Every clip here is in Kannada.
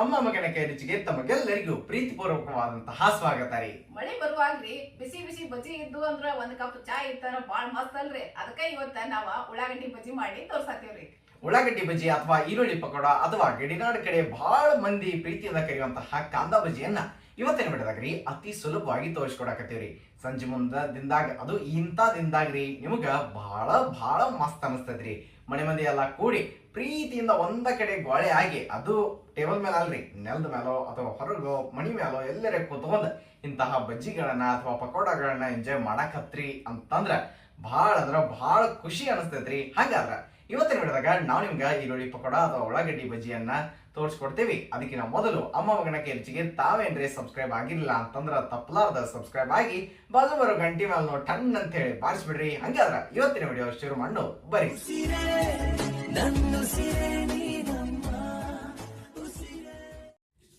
ಅಮ್ಮ ಮಗನ ರುಚಿಗೆ ತಮಗೆಲ್ಲರಿಗೂ ಪ್ರೀತಿಪೂರ್ವಕವಾದಂತಹ ಸ್ವಾಗತ ರೀ. ಮಳೆ ಬರುವಾಗ್ರಿ ಬಿಸಿ ಬಿಸಿ ಬಜ್ಜಿ ಇದ್ದು ಅಂದ್ರ ಒಂದ್ ಕಪ್ ಚಾ ಇತ್ತಾರ ಬಾಳ ಮಸ್ತ್ ಅಲ್ರಿ. ಅದಕ್ಕ ಇವತ್ತ ನಾವ ಉಳ್ಳಾಗಡ್ಡಿ ಬಜ್ಜಿ ಮಾಡಿ ತೋರ್ಸಾತೀವ್ರಿ ಉಳ್ಳಾಗಡ್ಡಿ ಬಜ್ಜಿ ಅಥವಾ ಈರುಳ್ಳಿ ಪಕೋಡ ಅಥವಾ ಗಡಿನಾಡ ಕಡೆ ಬಹಳ ಮಂದಿ ಪ್ರೀತಿಯಿಂದ ಕರೆಯುವಂತಹ ಕಾಂದ ಬಜ್ಜಿಯನ್ನ ಇವತ್ತಿನ ಬಿಡದಾಗ್ರಿ ಅತಿ ಸುಲಭವಾಗಿ ತೋರಿಸ್ಕೊಡಕತ್ತೀವ್ರಿ. ಸಂಜೆ ಮುಂದ ದಿನದಾಗ ಅದು ಇಂಥ ದಿನದಾಗ್ರಿ ನಿಮಗ ಬಹಳ ಬಹಳ ಮಸ್ತ್ ಅನಿಸ್ತದ್ರಿ. ಮನೆ ಮಂದಿ ಎಲ್ಲ ಕೂಡಿ ಪ್ರೀತಿಯಿಂದ ಒಂದ ಕಡೆ ಗೋಳೆ ಆಗಿ ಅದು ಟೇಬಲ್ ಮೇಲೆ ಅಲ್ರಿ, ನೆಲದ ಮೇಲೋ ಅಥವಾ ಹೊರಗೋ ಮಣಿ ಮೇಲೋ ಎಲ್ಲರ ಕೂತ್ಕೊಂಡ್ ಇಂತಹ ಬಜ್ಜಿಗಳನ್ನ ಅಥವಾ ಪಕೋಡಗಳನ್ನ ಎಂಜಾಯ್ ಮಾಡಕತ್ರಿ ಅಂತಂದ್ರ ಬಹಳ ಅಂದ್ರ ಬಹಳ ಖುಷಿ ಅನಿಸ್ತೈತ್ರಿ. ಹಂಗಾದ್ರ ಇವತ್ತಿನ ವಿಡಿಯೋದಾಗ ನಾವು ನಿಮ್ಗೆ ಈರುಳ್ಳಿ ಪಕೋಡ ಅಥವಾ ಉಳ್ಳಾಗಡ್ಡಿ ಬಜ್ಜಿಯನ್ನ ತೋರಿಸ್ಕೊಡ್ತೀವಿ. ಅದಕ್ಕಿಂತ ಮೊದಲು ಅಮ್ಮ ಮಗನ ಕೆಲ್ಚಿಗೆ ತಾವೇನ್ರಿ ಸಬ್ಸ್ಕ್ರೈಬ್ ಆಗಿಲ್ಲ ಅಂತಂದ್ರ ತಪ್ಪಲಾರ್ದ ಸಬ್ಸ್ಕ್ರೈಬ್ ಆಗಿ ಬಾಜು ಬರೋ ಗಂಟಿ ಮೇಲೆ ನೋಡಿ ಟನ್ ಅಂತ ಹೇಳಿ ಬಾರಿಸ್ಬಿಡ್ರಿ. ಹಂಗಾದ್ರ ಇವತ್ತಿನ ವಿಡಿಯೋ ಶುರು ಮಾಡು ಬರ್ರಿ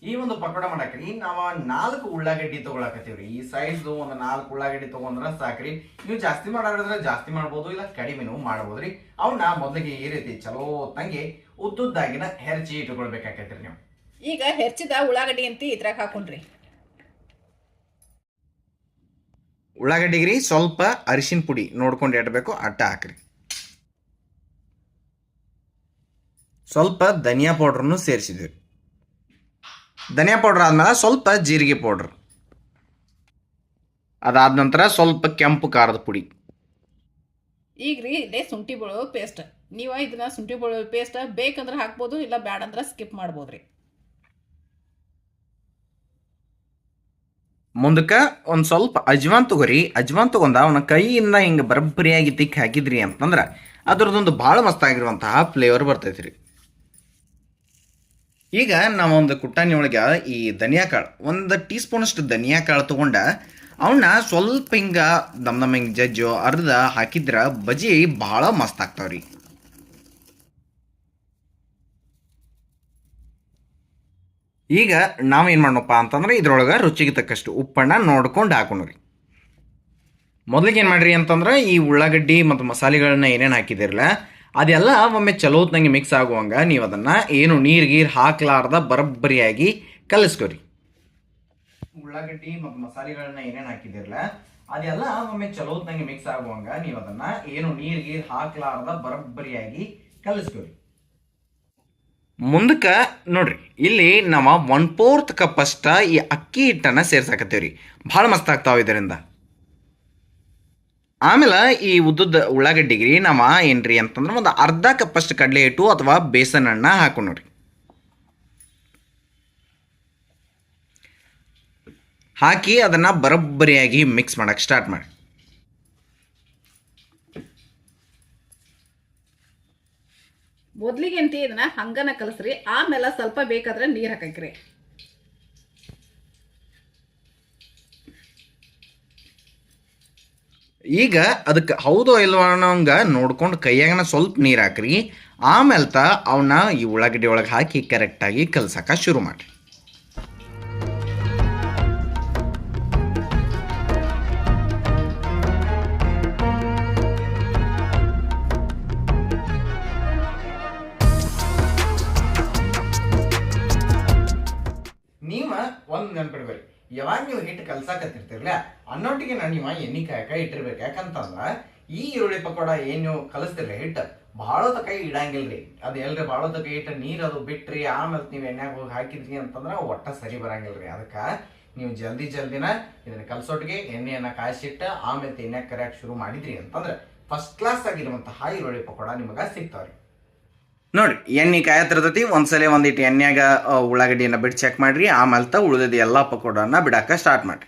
ಈ ಒಂದು ಪಕೋಡ ಮಾಡಕ್ರಿ ನಾವು ನಾಲ್ಕು ಉಳ್ಳಾಗಡ್ಡಿ ತಗೊಳಕತ್ತೀವ್ರಿ. ಈ ಸೈಜ್ ಒಂದು ನಾಲ್ಕು ಉಳ್ಳಾಗಡ್ಡಿ ತಗೊಂಡ್ರ ಸಾಕ್ರಿ. ನೀವು ಜಾಸ್ತಿ ಮಾಡೋದ್ರೆ ಜಾಸ್ತಿ ಮಾಡ್ಬೋದು ಇಲ್ಲ ಕಡಿಮೆನೂ ಮಾಡ್ಬೋದ್ರಿ. ಅವನ್ನ ಮೊದಲಿಗೆ ಈ ರೀತಿ ಚಲೋ ತಂಗಿ ಉದ್ದುದ್ದಾಗಿನ ಹೆರ್ಚಿ ಇಟ್ಕೊಳ್ಬೇಕಾಕೈತ್ರಿ ನೀವು. ಈಗ ಹೆರ್ಚಿದ ಉಳ್ಳಾಗಡ್ಡಿ ಅಂತ ಇದ್ರಾಗ ಹಾಕೊಂಡ್ರಿ. ಉಳ್ಳಾಗಡ್ಡಿಗ್ರಿ ಸ್ವಲ್ಪ ಅರಿಶಿನ ಪುಡಿ ನೋಡ್ಕೊಂಡು ಇಡಬೇಕು ಅಟ್ಟ ಹಾಕ್ರಿ. ಸ್ವಲ್ಪ ಧನಿಯಾ ಪೌಡ್ರನ್ನು ಸೇರಿಸಿದ್ವಿ. ಧನಿಯಾ ಪೌಡ್ರ್ ಆದಮೇಲೆ ಸ್ವಲ್ಪ ಜೀರಿಗೆ ಪೌಡ್ರ್ ಅದಾದ ನಂತರ ಸ್ವಲ್ಪ ಕೆಂಪು ಖಾರದ ಪುಡಿ. ಈಗ ರೀ ಇದೇ ಶುಂಠಿ ಬೆಳ್ಳುಳ್ಳಿ ಪೇಸ್ಟ್ ನೀವು ಇದನ್ನ ಶುಂಠಿ ಬೆಳ್ಳುಳ್ಳಿ ಪೇಸ್ಟ್ ಬೇಕಂದ್ರೆ ಹಾಕ್ಬೋದು ಇಲ್ಲ ಬ್ಯಾಡಂದ್ರೆ ಸ್ಕಿಪ್ ಸ್ಕಿಪ್ ಮಾಡ್ಬೋದ್ರಿ. ಮುಂದಕ್ಕೆ ಒಂದು ಸ್ವಲ್ಪ ಅಜ್ವಾನ್ ತಗೋರಿ. ಅಜ್ವಾನ್ ತಗೊಂಡ ಅವನ ಕೈಯಿಂದ ಹಿಂಗೆ ಬರಬ್ಬರಿಯಾಗಿ ತಿಕ್ಕಿ ಹಾಕಿದ್ರಿ ಅಂತಂದ್ರೆ ಬಹಳ ಭಾಳ ಮಸ್ತಾಗಿರುವಂತಹ ಫ್ಲೇವರ್ ಬರ್ತೈತ್ರಿ. ರೀ ಈಗ ನಾವೊಂದು ಕುಟ್ಟಾಣಿ ಒಳಗೆ ಈ ಧನಿಯಾ ಕಾಳು ಒಂದು ಟೀ ಸ್ಪೂನಷ್ಟು ಧನಿಯಾ ಕಾಳು ತಗೊಂಡ ಅವನ್ನ ಸ್ವಲ್ಪ ಹಿಂಗ ದಮ್ ದಮ್ ಹಿಂಗೆ ಜಜ್ಜು, ಅರ್ಧ ಹಾಕಿದ್ರೆ ಬಜಿ ಭಾಳ ಮಸ್ತ್ ಆಗ್ತಾವ್ರಿ. ಈಗ ನಾವೇನು ಮಾಡೋಣಪ್ಪ ಅಂತಂದ್ರೆ ಇದ್ರೊಳಗೆ ರುಚಿಗೆ ತಕ್ಕಷ್ಟು ಉಪ್ಪನ್ನ ನೋಡ್ಕೊಂಡು ಹಾಕೋಣ್ರಿ. ಮೊದಲಿಗೆ ಏನು ಮಾಡ್ರಿ ಅಂತಂದ್ರೆ ಈ ಉಳ್ಳಾಗಡ್ಡಿ ಮತ್ತು ಮಸಾಲೆಗಳನ್ನ ಏನೇನು ಹಾಕಿದಿರಲ್ಲ ಅದೆಲ್ಲ ಒಮ್ಮೆ ಚಲೋತ್ನಂಗೆ ಮಿಕ್ಸ್ ಆಗುವಂಗ ನೀವು ಅದನ್ನು ಏನು ನೀರು ಗೀರು ಹಾಕ್ಲಾರ್ದ ಬರಬ್ಬರಿಯಾಗಿ ಕಲಿಸ್ಕೊರಿ. ಉಳ್ಳಾಗಡ್ಡಿ ಮತ್ತು ಮಸಾಲೆಗಳನ್ನ ಏನೇನು ಹಾಕಿದಿರಲ್ಲ ಅದೆಲ್ಲ ಒಮ್ಮೆ ಚಲೋತ್ನಂಗೆ ಮಿಕ್ಸ್ ಆಗುವಂಗ ನೀವು ಅದನ್ನು ಏನು ನೀರು ಗೀರು ಹಾಕ್ಲಾರ್ದ ಬರಬ್ಬರಿಯಾಗಿ ಕಲಿಸ್ಕೊರಿ. ಮುಂದಕ್ಕೆ ನೋಡ್ರಿ ಇಲ್ಲಿ ನಾವು ಒನ್ ಫೋರ್ತ್ ಕಪ್ ಅಷ್ಟ ಈ ಅಕ್ಕಿ ಹಿಟ್ಟನ್ನು ಸೇರ್ಸಾಕತ್ತೀವಿ ರೀ ಭಾಳ ಮಸ್ತ್ ಆಗ್ತಾವೆ ಇದರಿಂದ. ಆಮೇಲೆ ಈ ಉದ್ದದ ಉಳ್ಳಾಗಡ್ಡಿಗೆ ನಾವು ಏನ್ರಿ ಅಂತಂದ್ರೆ ಒಂದು ಅರ್ಧ ಕಪ್ ಅಷ್ಟು ಕಡಲೆ ಹಿಟ್ಟು ಅಥವಾ ಬೇಸನ್ ಹಣ್ಣ ಹಾಕೊಂಡ್ರಿ ಹಾಕಿ ಅದನ್ನು ಬರೋಬ್ಬರಿಯಾಗಿ ಮಿಕ್ಸ್ ಮಾಡಕ್ಕೆ ಸ್ಟಾರ್ಟ್ ಮಾಡಿ. ಮೊದ್ಲಿಗೆ ಅಂತ ಇದನ್ನ ಹಂಗನ ಕಲಸ್ರಿ, ಆಮೇಲೆ ಸ್ವಲ್ಪ ಬೇಕಾದ್ರೆ ನೀರ್ ಹಾಕಕ್ರಿ. ಈಗ ಅದಕ್ಕೆ ಹೌದೋ ಇಲ್ವೋ ಅನ್ನೋಂಗ ನೋಡ್ಕೊಂಡು ಕೈಯಾಗನ ಸ್ವಲ್ಪ ನೀರು ಹಾಕ್ರಿ. ಆಮೇಲೆ ತ ಅವನ್ನ ಈ ಉಳ್ಳಾಗಡ್ಡಿ ಒಳಗೆ ಹಾಕಿ ಕರೆಕ್ಟಾಗಿ ಕಲ್ಸಕ್ಕೆ ಶುರು ಮಾಡಿ ನೀವ ಒಂದ್ ನೆನ್ಪಿಡ್ಬೇರಿ ಯಾವಾಗ ನೀವು ಹಿಟ್ಟು ಕಲ್ಸಾಕತ್ತಿರ್ತೀರಲ್ಲ ಅನ್ನೊಟ್ಟಿಗೆ ನಾನು ನೀವು ಎಣ್ಣೆ ಕಾಯಕ ಇಟ್ಟಿರ್ಬೇಕು. ಯಾಕಂತಂದ್ರ, ಈ ಈರುಳ್ಳಿ ಪಕೋಡ ಏನು ನೀವು ಹಿಟ್ಟು ಭಾಳ ಕೈ ಇಡಂಗಿಲ್ರಿ. ಅದು ಎಲ್ರಿ ಭಾಳ ಕೈ ಇಟ್ಟು ನೀರು ಅದು ಬಿಟ್ರಿ, ಆಮೇಲೆ ನೀವು ಎಣ್ಣೆಗೆ ಹೋಗಿ ಹಾಕಿದ್ರಿ ಅಂತಂದ್ರೆ ಒಟ್ಟ ಸರಿ ಬರಂಗಿಲ್ರಿ. ಅದಕ್ಕೆ ನೀವು ಜಲ್ದಿ ಜಲ್ದಿನ ಇದನ್ನ ಕಲ್ಸೋಟ್ಗೆ ಎಣ್ಣೆಯನ್ನ ಕಾಯಿಸಿಟ್ಟು ಆಮೇಲೆ ಎಣ್ಣೆ ಕರೆಯಕ್ಕೆ ಶುರು ಮಾಡಿದ್ರಿ ಅಂತಂದ್ರೆ ಫಸ್ಟ್ ಕ್ಲಾಸ್ ಆಗಿರುವಂತಹ ಈರುಳ್ಳಿ ಪಕೋಡ ನಿಮಗೆ ಸಿಗ್ತಾವ್ರಿ. ನೋಡಿ ಎಣ್ಣೆ ಕಾಯತ್ತಿರ್ತೈತಿ ಒಂದ್ಸಲ ಒಂದಿಟ್ಟು ಎಣ್ಣೆಯಾಗ ಆ, ಉಳ್ಳಾಗಡ್ಡಿಯನ್ನ ಬಿಟ್ಟು ಚೆಕ್ ಮಾಡ್ರಿ ಆಮೇಲೆ ತ ಉಳಿದ ಎಲ್ಲ ಪಕೋಡನ್ನ ಬಿಡಾಕ ಸ್ಟಾರ್ಟ್ ಮಾಡ್ರಿ.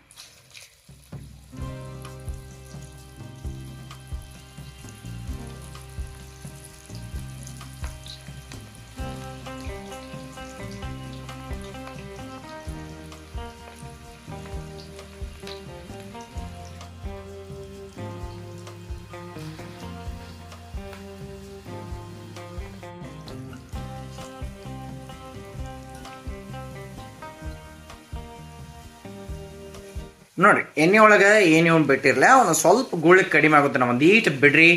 ನೋಡ್ರಿ ಎಣ್ಣೆ ಒಳಗೆ ಏನು ಒಂದು ಬಿಟ್ಟಿರಲಿ, ಅವನು ಸ್ವಲ್ಪ ಗುಳಿ ಕಡಿಮೆ ಆಗುತ್ತೆ, ನಾವು ಒಂದು ಈಟ್ ಬಿಡ್ರಿ.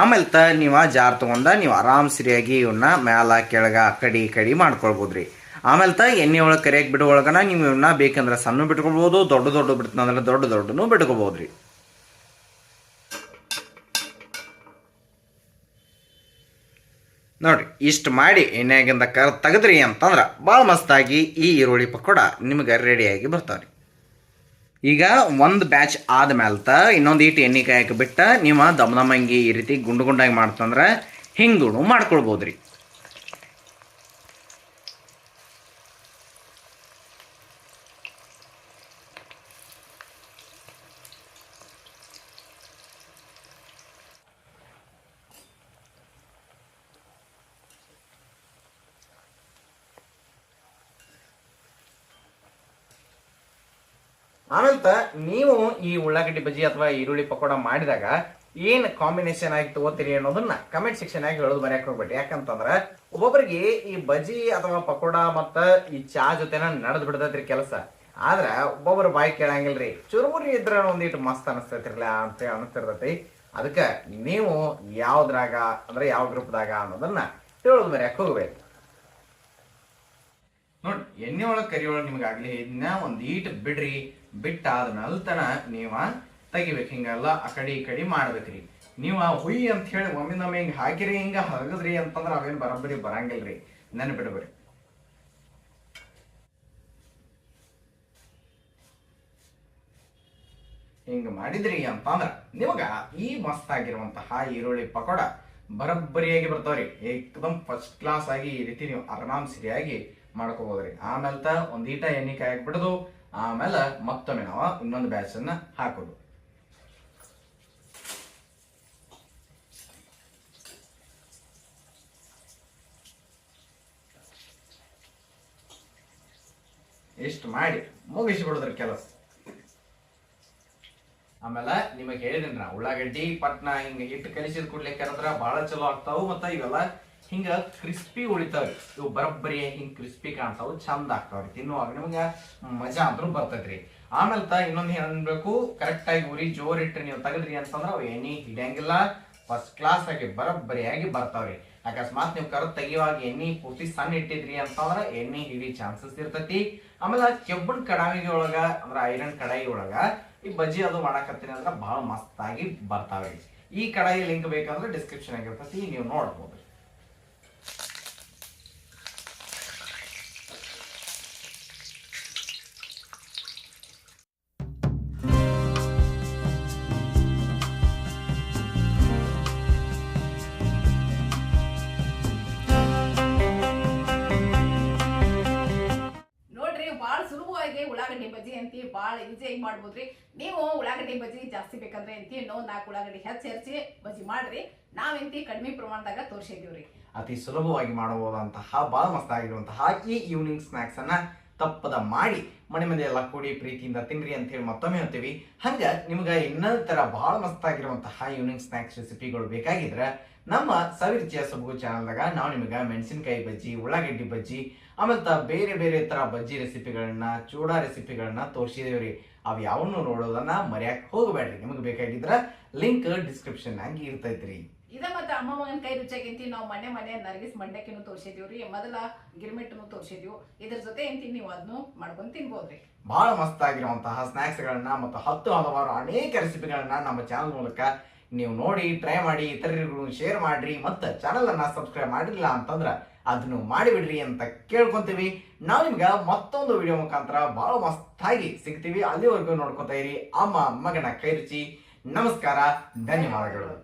ಆಮೇಲೆ ತ, ನೀವು ಜಾರ್ ತೊಗೊಂಡ, ನೀವು ಆರಾಮ್ ಸರಿಯಾಗಿ ಇವನ್ನ ಮ್ಯಾಲ, ಕೆಳಗ ಕಡಿ ಕಡಿ ಮಾಡ್ಕೊಳ್ಬೋದ್ರಿ. ಆಮೇಲೆ ತ, ಎಣ್ಣೆ ಒಳಗೆ ಕರಿಯಾಗಿ ಬಿಡೋ ಒಳಗನ ನೀವು ಇವನ್ನ ಬೇಕಂದ್ರೆ ಸಣ್ಣ ಬಿಟ್ಕೊಳ್ಬೋದು, ದೊಡ್ಡ ದೊಡ್ಡ ಬಿಡ್ತಂದ್ರೆ ದೊಡ್ಡ ದೊಡ್ಡನು ಬಿಟ್ಕೋಬೋದು ರೀ ನೋಡ್ರಿ ಇಷ್ಟು ಮಾಡಿ ಎಣ್ಣೆಗಿಂದ ಕರ್ ತೆಗೆದ್ರಿ ಅಂತಂದ್ರೆ ಭಾಳ ಮಸ್ತಾಗಿ ಈ ಈರುಳ್ಳಿ ಪಕೋಡ ನಿಮಗೆ ರೆಡಿಯಾಗಿ ಬರ್ತಾವ್ರಿ. ಈಗ ಒಂದು ಬ್ಯಾಚ್ ಆದ್ಮೇಲ್ತ ಇನ್ನೊಂದು ಇಟ್ಟು ಎಣ್ಣೆ ಕಾಯಕ್ಕೆ ಬಿಟ್ಟ ನೀವು ದಮ್ ದಮ್ಮಂಗಿ ಈ ರೀತಿ ಗುಂಡು ಗುಂಡಾಗಿ ಮಾಡ್ತಂದ್ರೆ ಹಿಂಗೂ ಮಾಡ್ಕೊಳ್ಬೋದು ರೀ ಆಮೇಲೆ ನೀವು ಈ ಉಳ್ಳಾಗಡ್ಡಿ ಬಜ್ಜಿ ಅಥವಾ ಈರುಳ್ಳಿ ಪಕೋಡ ಮಾಡಿದಾಗ ಏನ್ ಕಾಂಬಿನೇಷನ್ ಆಗಿ ತಗೋತೀರಿ ಅನ್ನೋದನ್ನ ಕಮೆಂಟ್ ಸೆಕ್ಷನ್ ಆಗಿ ಹೇಳೋದು ಬರೆಯಕ್ ಹೋಗ್ಬೇಡಿ. ಯಾಕಂತಂದ್ರ ಒಬ್ಬೊಬ್ಬರಿಗೆ ಈ ಬಜ್ಜಿ ಅಥವಾ ಪಕೋಡ ಮತ್ತ ಈ ಚಾ ಜೊತೆನ ನಡೆದ್ ಬಿಡ್ತೈತ್ರಿ ಕೆಲಸ. ಆದ್ರ, ಒಬ್ಬೊಬ್ರು ಬಾಯಿ ಕೇಳಂಗಿಲ್ರಿ. ಚುರುಮುರಿ ಇದ್ರ ಒಂದಿಟ್ಟು ಮಸ್ತ್ ಅನಸ್ತೈತಿರ್ಲ ಅಂತ ಅನಿಸ್ತಿರ್ತೈತಿ. ಅದಕ್ಕೆ ನೀವು ಯಾವ್ದ್ರಾಗ, ಅಂದ್ರೆ ಯಾವ ಗ್ರೂಪ್ದಾಗ ಅನ್ನೋದನ್ನ ಹೇಳೋದು ಬರೆಯಕ್ ಹೋಗ್ಬೇಕು. ನೋಡಿ, ಎಣ್ಣೆ ಒಳಗೆ ಕರಿ ಒಳಗೆ ನಿಮ್ಗೆ ಆಗ್ಲಿ ಇದನ್ನ ಒಂದು ಈಟ್ ಬಿಡ್ರಿ, ಬಿಟ್ಟಾದ ನಲ್ತನ ನೀವ ತೆಗಿಬೇಕು. ಹಿಂಗೆಲ್ಲ ಆ ಕಡೆ ಈ ಕಡೆ ಮಾಡ್ಬೇಕ್ರಿ. ನೀವ ಹುಯ್ ಅಂತ ಹೇಳಿ ಒಮ್ಮಿಂದೊಮ್ಮೆ ಹಿಂಗೆ ಹಾಕಿರಿ, ಹಿಂಗ ಹಗದ್ರಿ ಅಂತಂದ್ರೆ ಅವೇನ್ ಬರಬ್ಬರಿ ಬರಂಗಿಲ್ರಿ. ನೆನ್ಪಿಡ್ಬೇರಿ ಹಿಂಗ ಮಾಡಿದ್ರಿ ಅಂತಂದ್ರೆ ನಿಮಗೆ ಈ ಮಸ್ತ್ ಆಗಿರುವಂತಹ ಈರುಳ್ಳಿ ಪಕೋಡ ಬರಬ್ಬರಿಯಾಗಿ ಬರ್ತಾವ್ರಿ. ಏಕದಮ್ ಫಸ್ಟ್ ಕ್ಲಾಸ್ ಆಗಿ ಈ ರೀತಿ ನೀವು ಆರಾಮ್ ಸರಿಯಾಗಿ ಮಾಡ್ಕೋಬಹುದ್ರಿ ಆಮೇಲೆ ಒಂದ್ ಈಟ ಎಣ್ಣೆ ಕಾಯಕ್ ಬಿಡೋದು, ಆಮೇಲೆ ಮತ್ತೊಮ್ಮೆ ನಾವು ಇನ್ನೊಂದು ಬ್ಯಾಚ್ ಅನ್ನ ಹಾಕೋದು. ಇಷ್ಟು ಮಾಡಿ, ಮುಗಿಸಿ ಬಿಡೋದ್ರಿ ಕೆಲಸ ಆಮೇಲೆ ನಿಮಗೆ ಹೇಳಿದ್ರಿ ನಾ ಉಳ್ಳಾಗಡ್ಡಿ, ಪಟ್ನ ಹಿಂಗ ಹಿಟ್ಟು ಕಲಿಸಿದ ಕೂಡ್ಲಿಕ್ಕೆ ಬಹಳ ಚಲೋ ಆಗ್ತಾವು ಮತ್ತ ಇವೆಲ್ಲ ಹಿಂಗ ಕ್ರಿಸ್ಪಿ ಉಳಿತಾವ್ರಿ ಇವು ಬರಬ್ಬರಿ ಹಿಂಗ್ ಕ್ರಿಸ್ಪಿ ಕಾಣ್ತಾವು. ಚಂದ ಆಗ್ತಾವ್ರಿ ತಿನ್ನುವಾಗ ನಿಮ್ಗೆ ಮಜಾ ಅಂದ್ರೂ ಬರ್ತೈತ್ರಿ ಆಮೇಲೆ ತ ಇನ್ನೊಂದು ಕರೆಕ್ಟ್ ಆಗಿ ಉರಿ, ಜೋರ್ ಇಟ್ರಿ ನೀವು ತೆಗದ್ರಿ ಅಂತಂದ್ರೆ ಅವು ಎಣ್ಣೆ ಹಿಡಿಯಂಗಿಲ್ಲ. ಫಸ್ಟ್ ಕ್ಲಾಸ್ ಆಗಿ ಬರಬ್ಬರಿಯಾಗಿ ಬರ್ತಾವ್ರಿ ಅಕಸ್ಮಾತ್ ನೀವು ಕರ ತೆಗಿಯುವಾಗ ಎಣ್ಣೆ ಪೂರ್ತಿ ಸಣ್ಣ ಇಟ್ಟಿದ್ರಿ ಅಂತಂದ್ರೆ ಎಣ್ಣೆ ಹಿಡಿ ಚಾನ್ಸಸ್ ಇರ್ತೈತಿ. ಆಮೇಲೆ ಕೆಬ್ಬನ್ ಕಡಾಯಿಗೆ ಒಳಗ ಅಂದ್ರೆ ಐರನ್ ಕಡಾಯಿ ಒಳಗ ಈ ಬಜ್ಜಿ ಅದು ಮಾಡಾಕತ್ತೀನಿ ಅಂದ್ರೆ ಬಹಳ ಮಸ್ತಾಗಿ ಬರ್ತಾವೆ ಈ ಕಡಾಯಿ ಲಿಂಕ್ ಬೇಕಂದ್ರೆ ಡಿಸ್ಕ್ರಿಪ್ಷನ್ ಆಗಿರ್ತೈತಿ, ನೀವು ನೋಡ್ಬೋದು. ಬಜ್ಜಿ ಅಂತಿ ಬಾಳ ಈಸಿಯಾಗಿ ಮಾಡ್ಬೋದ್ರಿ. ನೀವು ಉಳ್ಳಾಗಡ್ಡಿ ಬಜ್ಜಿ ಜಾಸ್ತಿ ಬೇಕಂದ್ರೆ ಎಂತಿ ನೋ ನಾಲ್ಕು ಉಳ್ಳಾಗಡ್ಡಿ ಹೆಚ್ಚು ಹೆಚ್ಚಿ ಬಜ್ಜಿ ಮಾಡ್ರಿ. ನಾವೆಂತಿ ಕಡಿಮೆ ಪ್ರಮಾಣದಾಗ ತೋರಿಸಿದೀವ್ರಿ ಅತಿ ಸುಲಭವಾಗಿ ಮಾಡಬಹುದಂತಹ ಬಹಳ ಮಸ್ತಾಗಿರುವಂತಹ ಈ ಈವ್ನಿಂಗ್ ಸ್ನಾಕ್ಸ್ ಅನ್ನ ತಪ್ಪದ ಮಾಡಿ ಮನೆ ಮಂದಿ ಎಲ್ಲ ಕೂಡಿ ಪ್ರೀತಿಯಿಂದ ತಿನ್ರಿ ಅಂತ ಹೇಳಿ ಮತ್ತೊಮ್ಮೆ ಹೇಳ್ತೀವಿ. ಹಂಗ ನಿಮ್ಗೆ ಇನ್ನೊಂದು ಥರ ಭಾಳ ಮಸ್ತಾಗಿರುವಂತಹ ಯೂನಿಕ್ ಸ್ನಾಕ್ಸ್ ರೆಸಿಪಿಗಳು ಬೇಕಾಗಿದ್ರೆ ನಮ್ಮ ಸವಿರುಚಿಯ ಸೊಬಗು ಚಾನಲ್ದಾಗ ನಾವು ನಿಮಗೆ ಮೆಣಸಿನಕಾಯಿ ಬಜ್ಜಿ, ಉಳ್ಳಾಗಡ್ಡಿ ಬಜ್ಜಿ ಆಮೇಲೆ ಬೇರೆ ಬೇರೆ ತರ ಬಜ್ಜಿ ರೆಸಿಪಿಗಳನ್ನ ಚೂಡಾ ರೆಸಿಪಿಗಳನ್ನ ತೋರಿಸಿದೇವ್ರಿ. ಅವು ಯಾವನ್ನು ನೋಡೋದನ್ನ ಮರ್ಯಾಕ್ ಹೋಗಬೇಡ್ರಿ. ನಿಮಗೆ ಬೇಕಾಗಿದ್ರ ಲಿಂಕ್ ಡಿಸ್ಕ್ರಿಪ್ಷನ್ ಆಗಿ ಇರ್ತೈತ್ರಿ. ಇದ ಮತ್ತ ಅಮ್ಮ ಮಗನ ಕೈ ರುಚಿಯಾಗಿಂತಿ ನಾವು ಮನೆ ಮನೆ ನರ್ಗಿಸ್ ಮಂಡಕ್ಕಿನೂ ರೀ. ಮೊದಲ ಗಿರ್ಮಿಟ್ನು ತೋರಿಸಿದ್ವಿ. ಇದ್ರ ಜೊತೆ ಇಂತಿ ನೀವು? ಅದನ್ನು ಮಾಡ್ಕೊಂಡು ತಿನ್ಬೋದ್ರಿ ಬಹಳ ಮಸ್ತ್ ಆಗಿರುವಂತಹ ಸ್ನಾಕ್ಸ್ ಗಳನ್ನ ಮತ್ತು ಹತ್ತು ಹಲವಾರು ಅನೇಕ ರೆಸಿಪಿಗಳನ್ನ ನಮ್ಮ ಚಾನಲ್ ಮೂಲಕ ನೀವು ನೋಡಿ ಟ್ರೈ ಮಾಡಿ, ಇತರರಿಗೂ ಶೇರ್ ಮಾಡ್ರಿ. ಮತ್ತು ಚಾನಲ್ ಅನ್ನ ಸಬ್ಸ್ಕ್ರೈಬ್ ಮಾಡಿಲ್ಲ ಅಂತಂದ್ರೆ ಅದನ್ನು ಮಾಡಿಬಿಡ್ರಿ ಅಂತ ಕೇಳ್ಕೊಂತೀವಿ. ನಾವು ನಿಮ್ಗೆ ಮತ್ತೊಂದು ವಿಡಿಯೋ ಮುಖಾಂತರ ಬಹಳ ಮಸ್ತಾಗಿ ಸಿಗ್ತೀವಿ. ಅಲ್ಲಿವರೆಗೂ ನೋಡ್ಕೊತಾ ಇರಿ. ಅಮ್ಮ ಮಗನ ಕೈರುಚಿ ನಮಸ್ಕಾರ. ಧನ್ಯವಾದಗಳು.